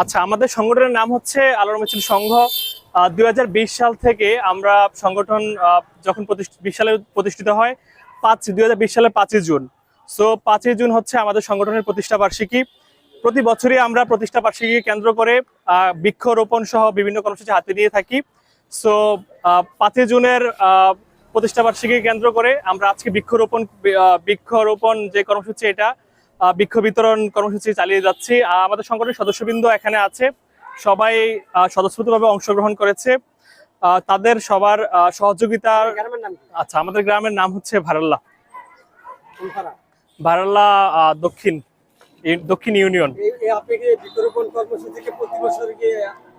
আচ্ছা আমাদের সংগঠনের নাম হচ্ছে আলোর মিছিল সংঘ। দুই হাজার বিশ সাল থেকে আমরা সংগঠন যখন বিশ সালে প্রতিষ্ঠিত হয়, পাঁচ, দুই সালের পাঁচই জুন। সো পাঁচই জুন হচ্ছে আমাদের সংগঠনের প্রতিষ্ঠা বার্ষিকী। প্রতি বছরই আমরা প্রতিষ্ঠা বার্ষিকী কেন্দ্র করে বৃক্ষরোপণ সহ বিভিন্ন কর্মসূচি হাতে নিয়ে থাকি। সো পাঁচই জুনের প্রতিষ্ঠা বার্ষিকী কেন্দ্র করে আমরা আজকে বৃক্ষরোপণ বৃক্ষরোপণ যে কর্মসূচি, এটা আহ, বৃক্ষ বিতরণ কর্মসূচি চালিয়ে যাচ্ছি। আমাদের সংগঠনের সদস্যবৃন্দ এখানে আছে। সবাই স্বতঃস্ফূর্তভাবে অংশগ্রহণ করেছে। তাদের সবার সহযোগিতার? আচ্ছা আমাদের গ্রামের নাম হচ্ছে ভারাল্লা। ভারাল্লা দক্ষিণ দক্ষিণ ইউনিয়ন।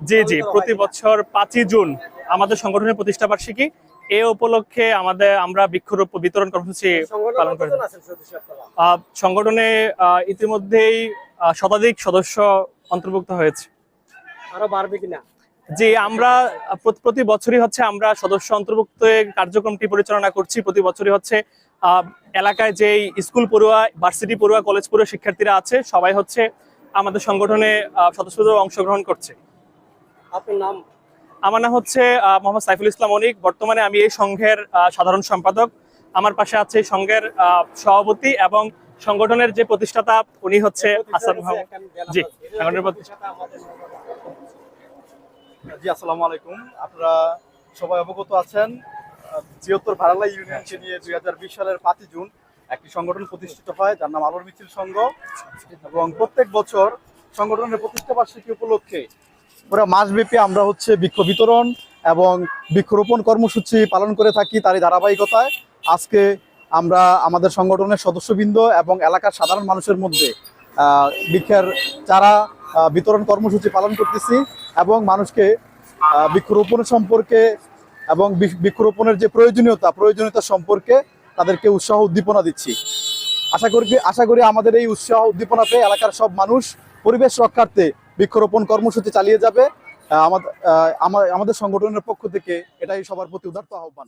জি জি প্রতি বছর পাঁচই জুন আমাদের সংগঠনের প্রতিষ্ঠা বার্ষিকী এ উপলক্ষে আমাদের আমরা বৃক্ষরোপ বিতরণ কর্মসূচি পালন করি সংগঠনে ইতিমধ্যেই শতাধিক সদস্য অন্তর্ভুক্ত হয়েছে। আরও বাড়বে কিনা? জি আমরা প্রতি- বছরই হচ্ছে আমরা সদস্য অন্তর্ভুক্ত কার্যক্রমটি পরিচালনা করছি। প্রতি বছরই হচ্ছে এলাকায় যে স্কুল পড়ুয়া ভার্সিটি পড়ুয়া কলেজ পড়ুয়া শিক্ষার্থীরা আছে সবাই হচ্ছে আমাদের সংগঠনে সদস্যদের অংশগ্রহণ করছে। আপনার নাম? আমার নাম হচ্ছে মোহাম্মদ সাইফুল ইসলাম অনিক। বর্তমানে আমি এই সংঘের সাধারণ সম্পাদক। আমার পাশে আছে সংঘের সভাপতি এবং সংগঠনের যে প্রতিষ্ঠাতা উনি হচ্ছে হাসান মোহাম্মদ জি, সংগঠনের প্রতিষ্ঠাতা। জি আসসালামু আলাইকুম। আপনারা সবাই অবগত আছেন আহ, জিয়ত্তর ভাড়ালা ইউনিয়নকে নিয়ে দুই হাজার বিশ সালের পাঁচই জুন একটি সংগঠন প্রতিষ্ঠিত হয় যার নাম আলোর মিছিল সংঘ। এবং প্রত্যেক বছর সংগঠনের প্রতিষ্ঠা বার্ষিকী উপলক্ষে পুরো মাসব্যাপী আমরা হচ্ছে বৃক্ষ বিতরণ এবং বৃক্ষরোপণ কর্মসূচি পালন করে থাকি তারই ধারাবাহিকতায়। আজকে আমরা আমাদের সংগঠনের সদস্যবৃন্দ এবং এলাকার সাধারণ মানুষের মধ্যে বৃক্ষের চারা বিতরণ কর্মসূচি পালন করতেছি এবং মানুষকে বৃক্ষরোপণ সম্পর্কে এবং বৃক্ষ- বৃক্ষরোপণের যে প্রয়োজনীয়তা প্রয়োজনীয়তা সম্পর্কে তাদেরকে উৎসাহ উদ্দীপনা দিচ্ছি। আশা করি আশা করি আমাদের এই উৎসাহ উদ্দীপনাতে এলাকার সব মানুষ পরিবেশ রক্ষার্থে বৃক্ষরোপণ কর্মসূচি চালিয়ে যাবে। আমাদের আমাদের সংগঠনের পক্ষ থেকে এটাই সবার প্রতি উদার্ত আহ্বান।